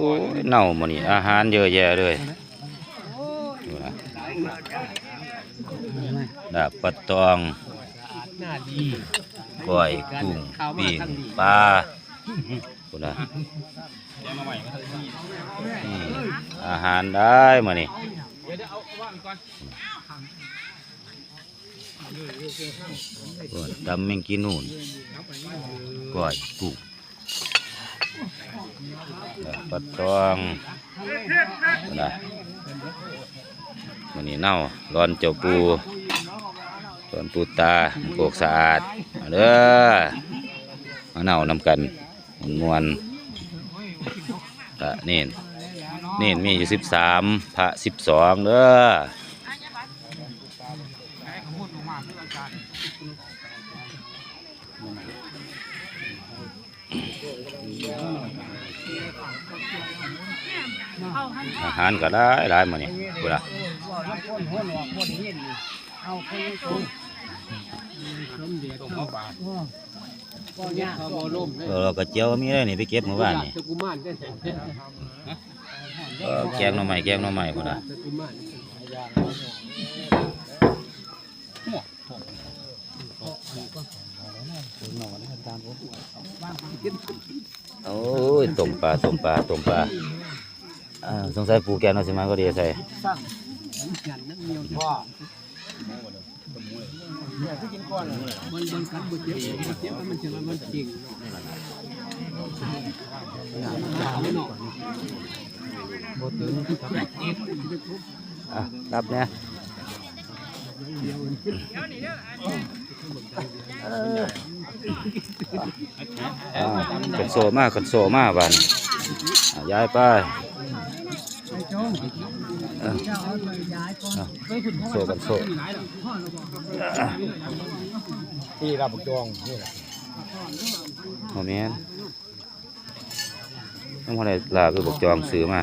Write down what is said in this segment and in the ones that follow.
อ้ยเน่าหมดนี่อาหารเยอะแยะเลยดูนะดาบปลาตองหน้าดีก้อยกุ้งปิ้งปลาดูนะอาหารได้มานี่โอ้ยตำแมงกินนูนก้อยกุ้ง ปลาตองนะมันนี่เน่าร้อนเจ้าปูร้อนปูตาโกกสะอาดเด้อมาเน่านำกันมวนๆกะนี่นนี่นมีอยู่สิบสามพระสิบสองเด้อ อาหารก็ได้หลายมานี่กูละคนหัวหนวกบ่ได้ยินนี่เอาคนตรงสมเด็จเข้าบาทก็ยากบ่ล่มเลยเออเราก็เจียวมีได้นี่ไปเก็บเมื่อวานนี่ตะกุมารได้เออแกงหน่อไม้แกงหน่อไม้กูละโอ้ยต้มปลาต้มปลาต้มปลา อ่าสงสัยปูแกนเอาสิมาก็ดีใส่สร้างยันน้ำเมียวพ่อมันมันกันบ่เจ็บดเจ็บมันจะมันจริงบ่ตื่นที่ทำอะรับเนี่ย อ่าขันโซมากขันโซมากบันย้ายไปโซกันโซที่ราบุกจองนี่แหละโมเมนต้องพอได้ลาคือบกจองซื้อมา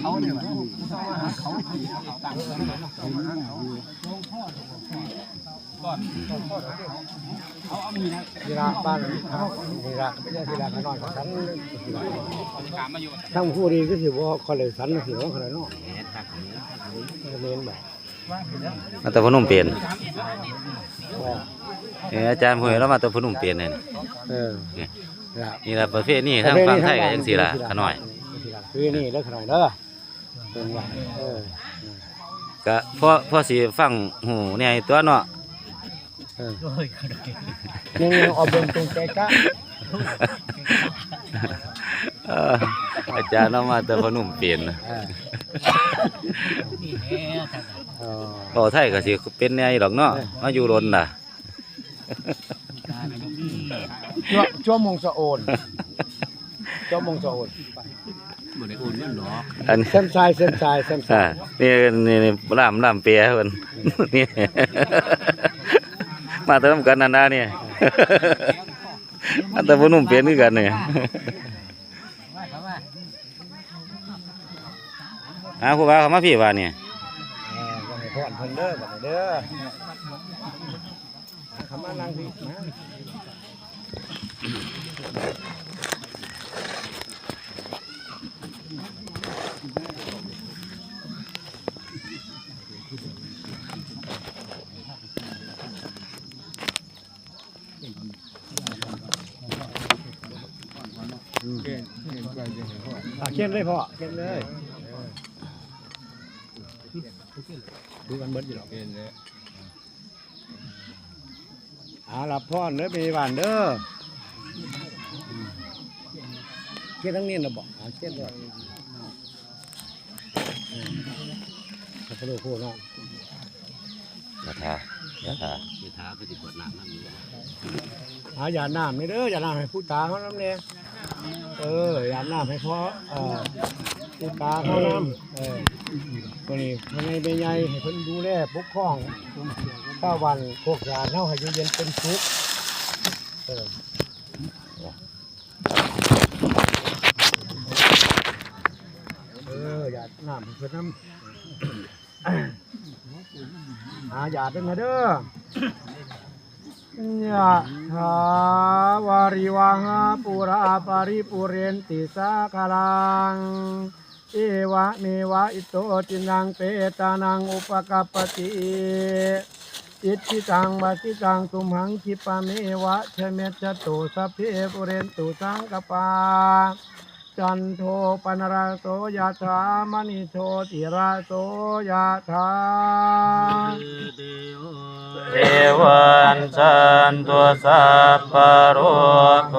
เขาเนี่ยเขาทีละบ้านเขาทีละไม่ใช่ทีละขนอยสันทั้งผู้ดีก็ถือว่าคอเลยสันถือว่าคอเลยน้อยเน้นแบบมาแต่พนุ่มเปลี่ยนเอออาจารย์พูดแล้วมาแต่พนุ่มเปลี่ยนเนี่ยนี่แหละประเภทนี้ทางฝั่งไทยก็ยังสีละขน่อย คือนี่แล้วขน้อยเด้อเป็นว่าเออก็พ่อพ่อสิฟังหูเนี่ยตัวเนาะเออยังเอาเบิ่งตรงใจกะเอออาจารย์เอามาแต่พนมเปลี่ยนนะเออเออบ่ไทยก็สิเป็นแนวอยู่ดอกเนาะมาอยู่รนน่ะจ้วจ้วมงสะโอนจ้วมงสะโอน บ่ได้โอนเงินหรอกอันเส้นทรายเส้นทรายเส้นทราอ่ายนี่นี่นี่ล่ามล่ามเปียเพิ่นนี่ มาเติมกันนั่นนะเนี่ยมาแต่พนมเปลี่ยนคือกันเนี่ยอ่าครูบาเขามาพี่ว่าเนี่ยเออก็ให้พ่อนเพิ่นเด้อบัดนี้เด้อเขามานั่งพี่นะ อะเขียนเลยพ่อเขียนเลยดูกันเบิดอยู่หรอกเขียนเลยอาลับพ่อเด้อมีหวานเด้อเขียนทั้งนี้นะบอก อ่าเขียนด้วยขับรถโค้เนาะราคายะถาหาหยาดน้ำนี่เด้อหยาดน้ำให้ผู้ตาเขาน้ำเนี่ยเออหยาดน้ำให้พ่อเอ่อผู้ตาเขาน้ำเออตัวนี้ภายในเป็นใหญ่ให้เพิ่นดูแลปกครองข้าวันพวกยาเท่าให้อยู่เย็นเป็นสุขเออเออหยา ดน้ำเพิ่นน้ำหาหยาดด้วยนะเด้อยะถาวาริวังปุราปาริปุเรนติสาคาลังเอวะเมวะอิโตจินังเปตานังอุปกัปติอิทิตังวัติตังตุมหังคิปะเมวะเชเมจจตุสัพเพปุเรนตุสังกปา จันโทปนราโสยะถามณิโชติราโสยะถาเอวันจันตุสัพพะโรโค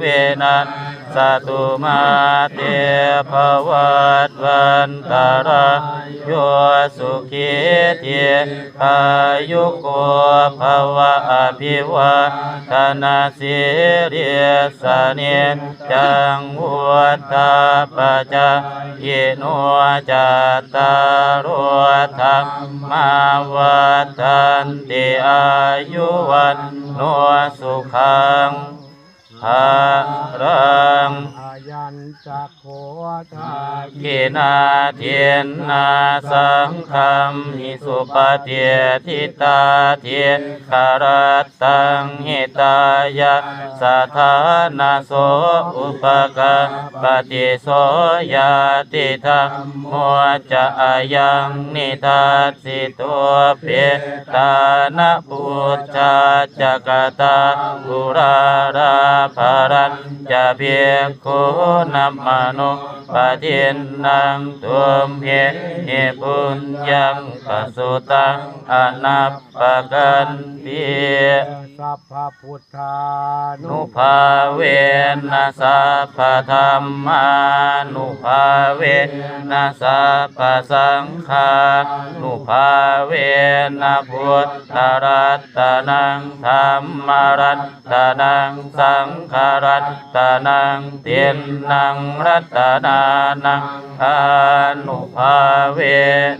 วินัสสตุมาเตภวัตวันตารา โยสุขีเทอายุโกภวะอภิวาทนาสิริสเนจังวุฒาปจายโนจัตตารุธรรมาวัฏันติอายุวันโนสุขังภารัง ยัญจักโขทากินาเทียนนาสังคำหิสุปฏิทิตาเทียคารตังหิตายะสถานาโสอุปกาปฏิโสยาติธรรมมัวจะอายังนิทัสสิตัวเปตานะปุจจาจักตาอุราราภรัญจะเพียโคนัมมโนปะทินนังตุมเหเหปุญญังปะสุตังอนัปปะกันเตีย สัพพพุทธานุภาเวนัสสะพธรรมานุภาเวนัสสะพสังฆานุภาเวนะพุทธรัตนังธรรมรัตนังสังฆรัตนังเตียนนังรัตนานังอานุภาเว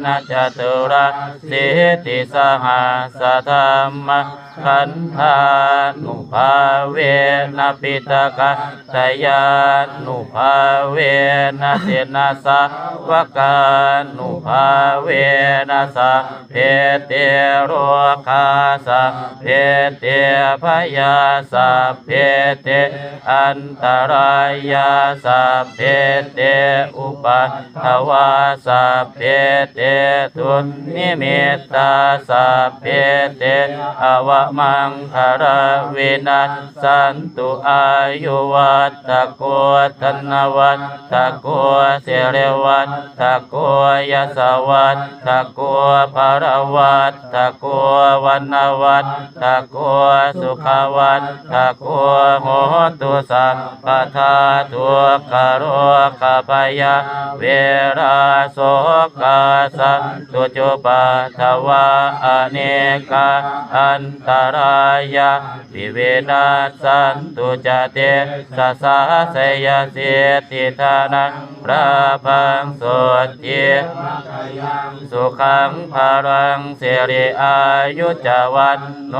นะจตุระสิทธิสหัสธรรมขันธานุภาเวนะปิตกะตยานุภาเวนะเสนาสาวกานุภาเวนะสะเพเตโรคาสะเพเตพยาสะเพเตอันตรายาสะเพเตอุปัฏฐวาสะเพเตทุนนิมิตตาสะเพเตอวมังคารวินัสสันตุอายุวัตตะโกธนวัตตะโกเสเรวัตตะโกยสวัตตะโกภารวัตตะโกวันนวัตตะโกสุขวัตตะโกโหตุสัพพทาทุกขโรคปยาเวราโสกาสันตุจุปัฏฐวาอเนกาอันตรายาวิเวนัสสันตุจเตสสสะเสยเสียติธานังพระพังสดเทียสุขังภารังเสริอายุจวันโน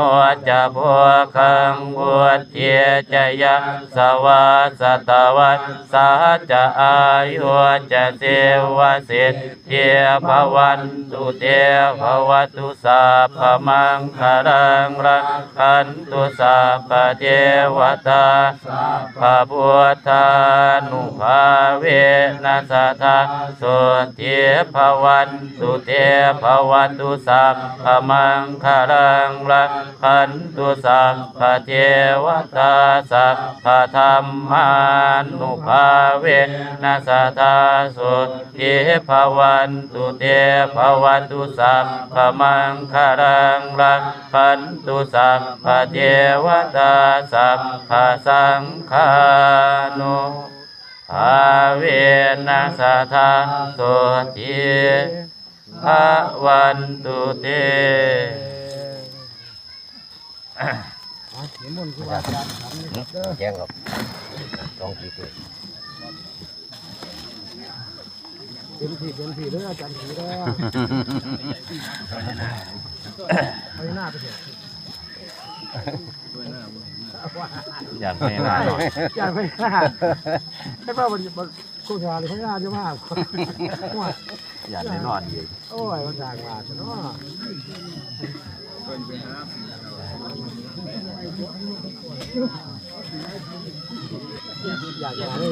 จะพวคังบุตเทียจยะสวัสตวัสสาจะอายุจะเสวสิทเทียภวันตุเตภวตุสาพมังคารังรักขันตุสาปเทวตาพระพุทธานุภาเวนัสสทาสุเทภวันสุเทภวันตุสัพพมังคารังรักขันตุสัพพเทวตาสัพพธรรมานุภาเวนัสสทาสุเทภวันตุเทภวันตุสัพพมังคารังรักขันตุสัพพเทวตาสัพพสังฆานุภาเวนัสสทาสุเทภวันตุเตนิมนต์ครูบาอาจารย์ถามนี่ครับเด้อแกงครับสองปีเกิดเป็นผีเป็นผีเด้ออาจารย์ผีเด้อไปหน้าไปเถอะ อยากไปหน้าหน่อยอย่าไปหน้าให้ป้าบนบนคู่ชาหรือพญาเยอะมากว่าอยากไปนอนอยู่โอ้ยมันต่างว่าเนาะอยากจะให้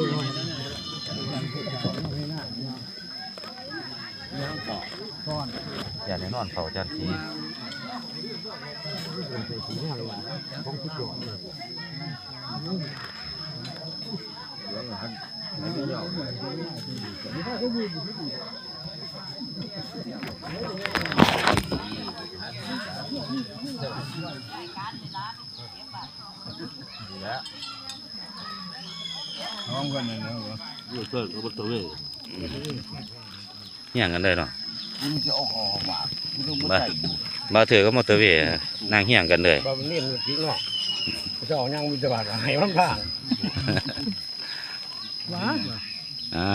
อยากไปนอนเฝ้าจันที เป็นไปสีเนี่ยเลยว่าต้องคิดก่อนเลยอ ยู่เพิ่นก็บ่ตัวเว้ยเฮี้ยงกันเลยเนาะมันจะเอาหอมามันต้องมาใส่บ่าวเถือก็มอเตอร์เวย์นั่งเฮี้ยงกันเลยบาเล่นจริงเนาะเจ้ายังมีตบาดหายบ้างบ้างว้าอ่า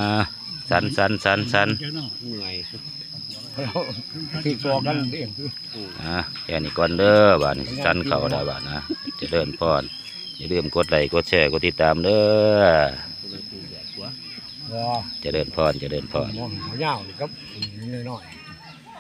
สันสันสันสันเหนื่อยคือตัวกันเองอ่าแค่นี้ก่อนเด้อบาดนี้สันเข้าได้บาดนะเจะเดินพรอย่าลืมกดไลค์กดแชร์กดติดตามเด้อว้าเจะเดินพรเจะเดินพรมองหัวยาวนี่ครับน้อยๆ